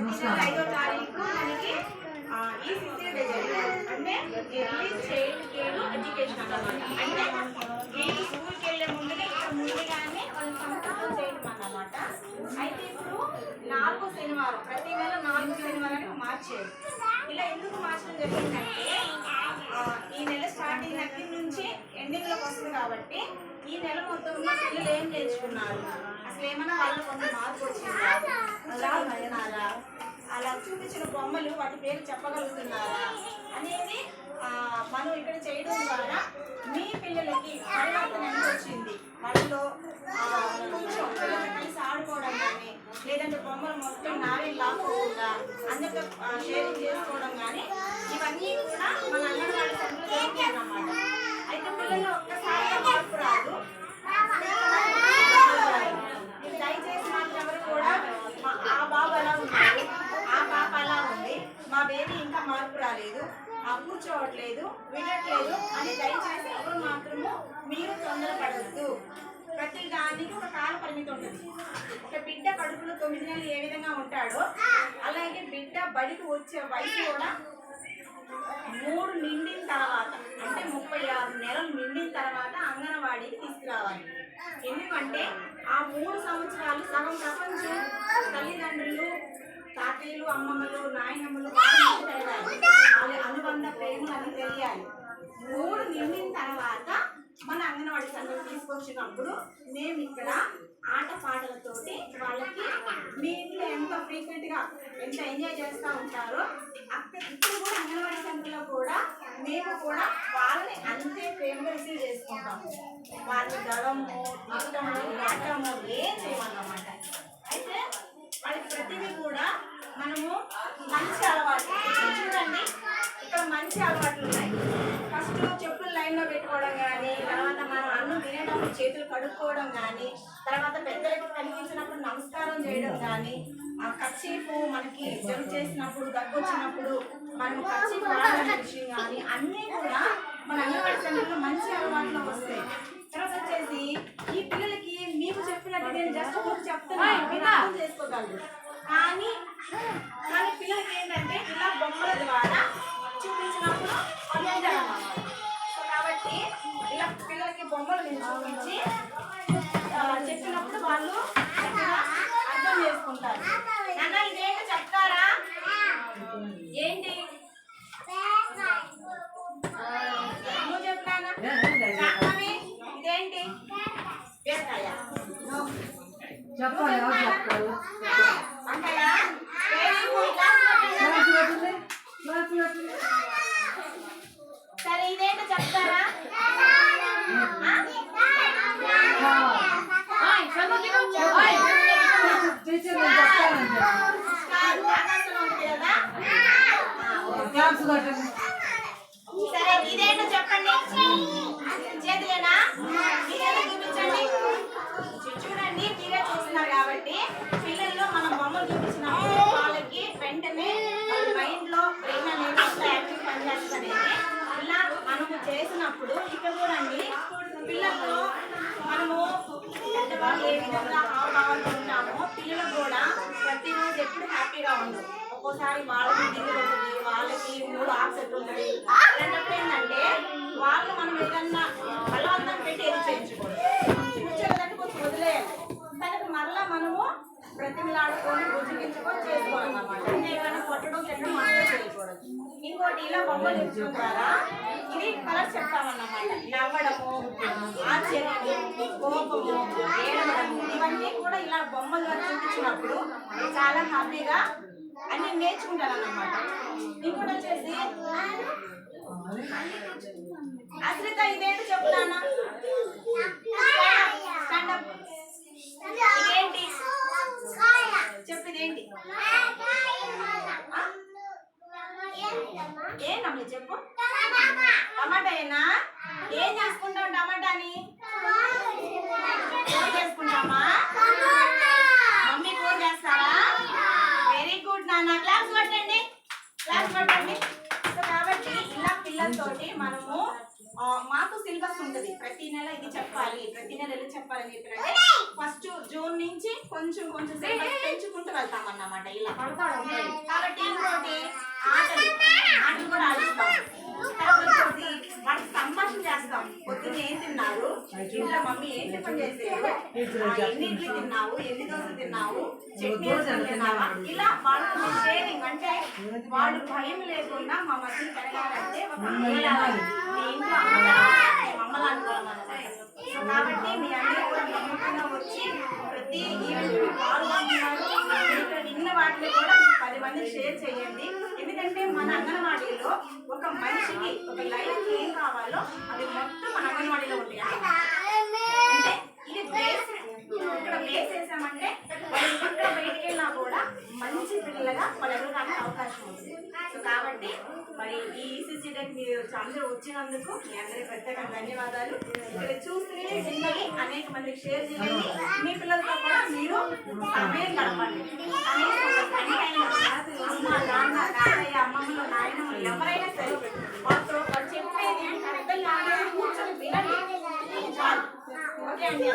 నెల ఐదో తారీఖు మనకి ఈ శిశిర జరిగారు అంటే ఎర్లీ చైల్డ్ కేర్ ఎడ్యుకేషన్ అనమాట అంటే వీళ్ళు స్కూల్కి వెళ్ళే ముందుగా ఇక్కడ ముందుగానే వాళ్ళు సంతకం చేయడం అన్నమాట అయితే ఇప్పుడు నాలుగో శనివారం ప్రతి నెల నాలుగో శనివారానికి మార్చేది ఇలా ఎందుకు మార్చడం జరిగిందంటే ఈ నెల స్టార్టింగ్ దగ్గర నుంచి కాబట్టి ఈ నెల మొత్తంలో పిల్లలు ఏం నేర్చుకున్నారు? అసలు ఏమైనా కొంత మార్పు వచ్చిందా? అలా చూపించిన బొమ్మలు వాటి పేరు చెప్పగలుగుతున్నారా? అనేది మనం ఇక్కడ చేయడం ద్వారా మీ పిల్లలకి పరివర్తన ఎంత వచ్చింది. వాళ్ళలో కొంచెం కలిసి ఆడుకోవడం కానీ లేదంటే బొమ్మలు మొత్తం నావే లాక్కోకుండా అందరితో షేరింగ్ చేసుకోవడం కానీ ఇవన్నీ కూడా మన అంగన్వాడీ సెంటర్లో జరుగుతుంది అన్నమాట అయితే పిల్లలు ఒక్కసారిగా మార్పు రాదు మీరు దయచేసి మాత్రం ఎవరు కూడా మా- ఆ బాబు అలా ఉన్నాడు ఆ పాప అలా ఉంది మా బేబీ ఇంకా మార్పు రాలేదు ఆ లేదు వినట్లేదు అని దయచేసి ఎవరు మాత్రము మీరు తొందరపడద్దు ప్రతి దానికి ఒక కాల పరిమితి ఉంటుంది. ఒక బిడ్డ కడుపులో తొమ్మిది నెలలు ఏ విధంగా ఉంటాడో అలాగే బిడ్డ బడికి వచ్చే వయసు కూడా మూడు నిండిన తర్వాత అంటే ముప్పై ఆరు నెలలు నిండిన తర్వాత అంగన్వాడీకి తీసుకురావాలి. ఎందుకంటే ఆ మూడు సంవత్సరాలు సగం ప్రపంచం తల్లిదండ్రులు తాతయ్యలు అమ్మమ్మలు నాయనమ్మలు మన అంగన్వాడీ సంఘం తీసుకొచ్చినప్పుడు మేము ఇక్కడ ఆట పాటలతోటి వాళ్ళకి మీ ఇంట్లో ఎంత ఫ్రీక్వెంట్గా ఎంత ఎంజాయ్ చేస్తూ ఉంటారో అక్కడ ఇక్కడ కూడా అంగన్వాడీ సంఘంలో కూడా మేము కూడా వాళ్ళని అంతే ప్రేమగా రిసీవ్ చేసుకుంటాము వాళ్ళని గడము తిట్టము ఏం చేయమన్నాము పెట్టుకోవడం కానీ తర్వాత మనం అన్నం తినేటప్పుడు చేతులు కడుక్కోవడం కానీ తర్వాత పెద్దలకు కనిపించినప్పుడు నమస్కారం చేయడం కానీ ఆ కచ్చీపు మనకి జమ చేసినప్పుడు దగ్గు వచ్చినప్పుడు మనం కచ్చీపు విషయం కానీ అన్నీ కూడా మన అంగన్వాడీ మంచి అలవాట్లు వస్తాయి. తర్వాత వచ్చేసి ఈ పిల్లలకి మీకు చెప్పినట్టు నేను జస్ట్ చెప్తున్నాను చేసుకోగలరు. కానీ కాదు, ఆకాశంలో ఉంది కదా క్లాప్స్ కొట్టండి. సరే ఇదేంటో చెప్పండి. చేతులేనా మీరేదో చూపించండి చూడండి మీరే చూస్తున్నారు కాబట్టి పిల్లల్లో మనం బొమ్మలు చూపించినప్పుడు వాళ్ళకి వెంటనే వాళ్ళ మైండ్లో బ్రెయిన్ అనేది ఎంత యాక్టివ్ పనిచేస్తుంది అనేది ఇలా మనము చేసినప్పుడు ఇక్కడ చూడండి పిల్లలు మనము పెద్దవాళ్ళు ఏ విధంగా హావభావాలు ఉంటామో పిల్లలు కూడా ప్రతిరోజు ఎప్పుడు హ్యాపీగా ఉండదు ఒక్కోసారి వాళ్ళకి దిగులు ఉంటుంది వాళ్ళకి మూడు ఆప్సెట్ ఉంటుంది అలాంటప్పుడు ఏంటంటే వాళ్ళు మనం ఏదన్నా బలవంతం పెట్టి ఏది చేయించుకోవాలి కూర్చోలేదంటే కొంచెం వదిలేయాలి. తనకు మరలా మనము ప్రతిమలాడుకొని బుజ్జిగించుకొని చేసుకోవాలన్నమాట. అంటే ఏమైనా కొట్టడం తిట్టడం మనమే చేయకూడదు. ఇంకోటి ఇలా బొమ్మలు ఇచ్చుకుంటారా ఇది కలర్ చెప్తామన్నమాట. నవ్వడము ఆశ్చర్యము కోపము ఏడవడము ఇవన్నీ కూడా ఇలా బొమ్మలు చూపించినప్పుడు చాలా హ్యాపీగా అన్ని నేర్చుకుంటారన్నమాట. ఇంకోటి వచ్చేసి అశ్రిత ఇదేంటి చెప్తానా చెప్పిదేంటి ఇదేంటి చెప్పు ఇదేంటి ఆ? ఏంటమ్మా చెప్పు? టమాటాయేనా ఏం చేసుకుంటావు టమాటాని? కూర చేసుకుంటామా మమ్మీ కూర చేస్తారా వెరీ గుడ్ నాన్న. క్లాస్ కొట్టండి. క్లాస్ కొట్టండి. సో కాబట్టి ఇలా పిల్లలతోటి మనము మాకు సిలబస్ ఉంటుంది. ప్రతి నెల ఇది చెప్పాలి. ప్రతి నెల ఇలా చెప్పాలని చెప్పారంటే ఫస్ట్ జూన్ నుంచి కొంచెం కొంచెం సిలబస్ పెంచుకుంటూ వెళ్తాం అన్నమాట ఇలా కాబట్టి ఇంకోటి మమ్మీ ఏం టిఫిన్ చేసేది? ఆ, ఎన్ని ఇడ్లీ తిన్నావు? ఎన్ని దోశలు తిన్నావు? చట్నీ తిన్నావా? ఇలా వాళ్ళతో షేరింగ్ అంటే వాళ్ళు భయం లేకుండా మా మధ్య పెరగాలంటే ఒక కాబట్టి మీ అందరూ కూడా నమ్మకంగా వచ్చి ప్రతి ఈవెంట్ పాల్గొంటున్నారు. ఇక్కడ విన్న వాటిని కూడా పది మంది షేర్ చేయండి. ఎందుకంటే మన అంగన్వాడీలో ఒక మనిషికి ఒక లైఫ్ ఏం కావాలో అవి మొత్తం మన అంగన్వాడీలో ఉంటాయి కాబట్టి మరి ఈ ఈసీసీ డేకి మీరు అందరూ వచ్చినందుకు మీ అందరికీ ప్రత్యేకంగా ధన్యవాదాలు. ఇక్కడ చూస్తే విన్నవి అనేక మందికి షేర్ చేయండి. మీ పిల్లలతో కూడా మీరు సమయం గడపండి. అమ్మ నాన్న తాతయ్య అమ్మమ్మలు నాయనమ్మలు ఎవరైనా సరే వాళ్ళతో చెప్పేది కూర్చొని వినండి ఓకే అండి